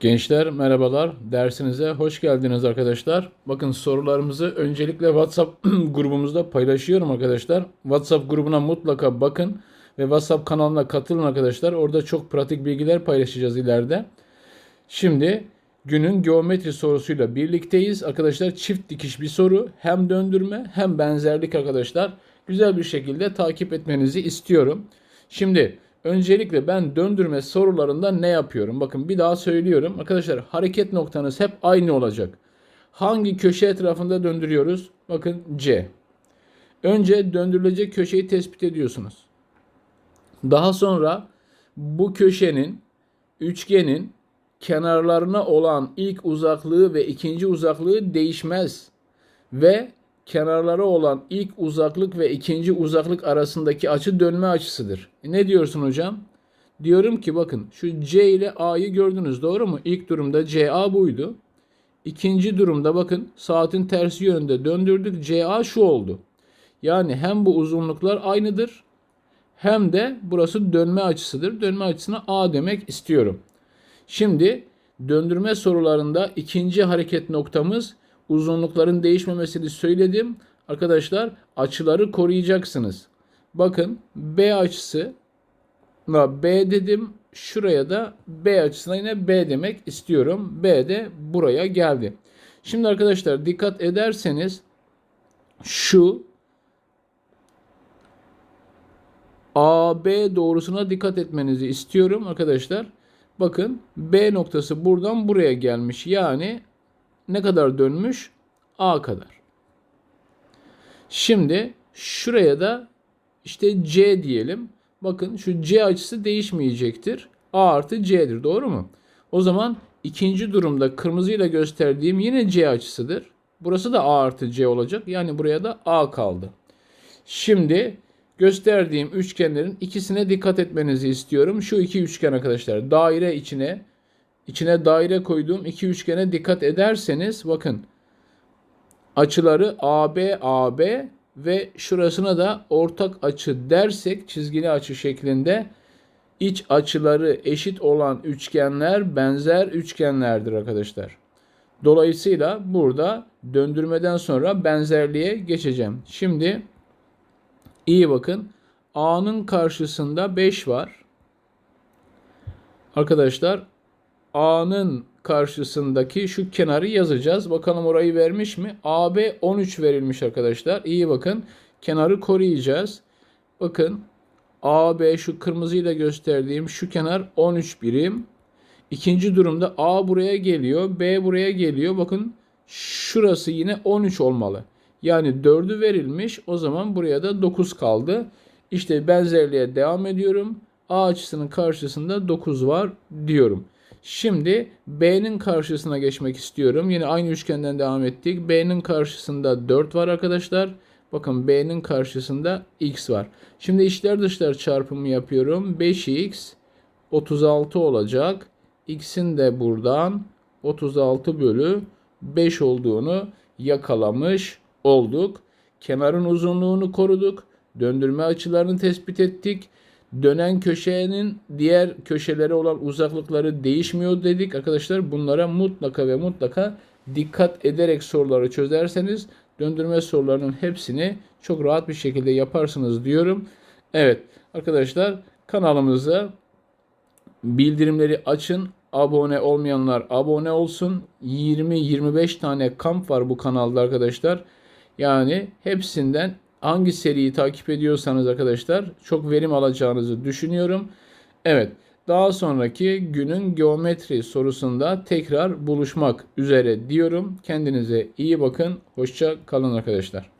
Gençler merhabalar. Dersinize hoş geldiniz arkadaşlar. Bakın sorularımızı öncelikle WhatsApp grubumuzda paylaşıyorum arkadaşlar. WhatsApp grubuna mutlaka bakın ve WhatsApp kanalına katılın arkadaşlar. Orada çok pratik bilgiler paylaşacağız ileride. Şimdi günün geometri sorusuyla birlikteyiz. Arkadaşlar çift dikiş bir soru. Hem döndürme hem benzerlik arkadaşlar. Güzel bir şekilde takip etmenizi istiyorum. Şimdi Öncelikle ben döndürme sorularında ne yapıyorum? Bakın bir daha söylüyorum. Arkadaşlar hareket noktanız hep aynı olacak. Hangi köşe etrafında döndürüyoruz? Bakın C. Önce döndürülecek köşeyi tespit ediyorsunuz. Daha sonra bu köşenin üçgenin kenarlarına olan ilk uzaklığı ve ikinci uzaklığı değişmez ve kenarları olan ilk uzaklık ve ikinci uzaklık arasındaki açı dönme açısıdır. E ne diyorsun hocam? Diyorum ki bakın şu C ile A'yı gördünüz doğru mu? İlk durumda CA buydu. İkinci durumda bakın saatin tersi yönünde döndürdük. CA şu oldu. Yani hem bu uzunluklar aynıdır hem de burası dönme açısıdır. Dönme açısına A demek istiyorum. Şimdi döndürme sorularında ikinci hareket noktamız uzunlukların değişmemesini söyledim. Arkadaşlar açıları koruyacaksınız. Bakın B açısı B dedim. Şuraya da B açısına yine B demek istiyorum. B de buraya geldi. Şimdi arkadaşlar dikkat ederseniz şu AB doğrusuna dikkat etmenizi istiyorum arkadaşlar. Bakın B noktası buradan buraya gelmiş. Yani ne kadar dönmüş? A kadar. Şimdi şuraya da işte C diyelim. Bakın şu C açısı değişmeyecektir. A artı C'dir. Doğru mu? O zaman ikinci durumda kırmızıyla gösterdiğim yine C açısıdır. Burası da A artı C olacak. Yani buraya da A kaldı. Şimdi gösterdiğim üçgenlerin ikisine dikkat etmenizi istiyorum. Şu iki üçgen arkadaşlar. Daire içine içine daire koyduğum iki üçgene dikkat ederseniz bakın açıları AB AB ve şurasına da ortak açı dersek çizgili açı şeklinde iç açıları eşit olan üçgenler benzer üçgenlerdir arkadaşlar. Dolayısıyla burada döndürmeden sonra benzerliğe geçeceğim. Şimdi iyi bakın. A'nın karşısında 5 var. Arkadaşlar A'nın karşısındaki şu kenarı yazacağız. Bakalım orayı vermiş mi? AB 13 verilmiş arkadaşlar. İyi bakın. Kenarı koruyacağız. Bakın AB şu kırmızıyla gösterdiğim şu kenar 13 birim. İkinci durumda A buraya geliyor. B buraya geliyor. Bakın şurası yine 13 olmalı. Yani 4'ü verilmiş. O zaman buraya da 9 kaldı. İşte benzerliğe devam ediyorum. A açısının karşısında 9 var diyorum. Şimdi B'nin karşısına geçmek istiyorum. Yine aynı üçgenden devam ettik. B'nin karşısında 4 var arkadaşlar. Bakın B'nin karşısında X var. Şimdi içler dışlar çarpımı yapıyorum. 5X 36 olacak. X'in de buradan 36 bölü 5 olduğunu yakalamış olduk. Kenarın uzunluğunu koruduk. Döndürme açılarını tespit ettik dönen köşenin diğer köşelere olan uzaklıkları değişmiyor dedik. Arkadaşlar bunlara mutlaka ve mutlaka dikkat ederek soruları çözerseniz döndürme sorularının hepsini çok rahat bir şekilde yaparsınız diyorum. Evet arkadaşlar kanalımıza bildirimleri açın. Abone olmayanlar abone olsun. 20-25 tane kamp var bu kanalda arkadaşlar. Yani hepsinden hangi seriyi takip ediyorsanız arkadaşlar çok verim alacağınızı düşünüyorum. Evet daha sonraki günün geometri sorusunda tekrar buluşmak üzere diyorum. Kendinize iyi bakın. Hoşça kalın arkadaşlar.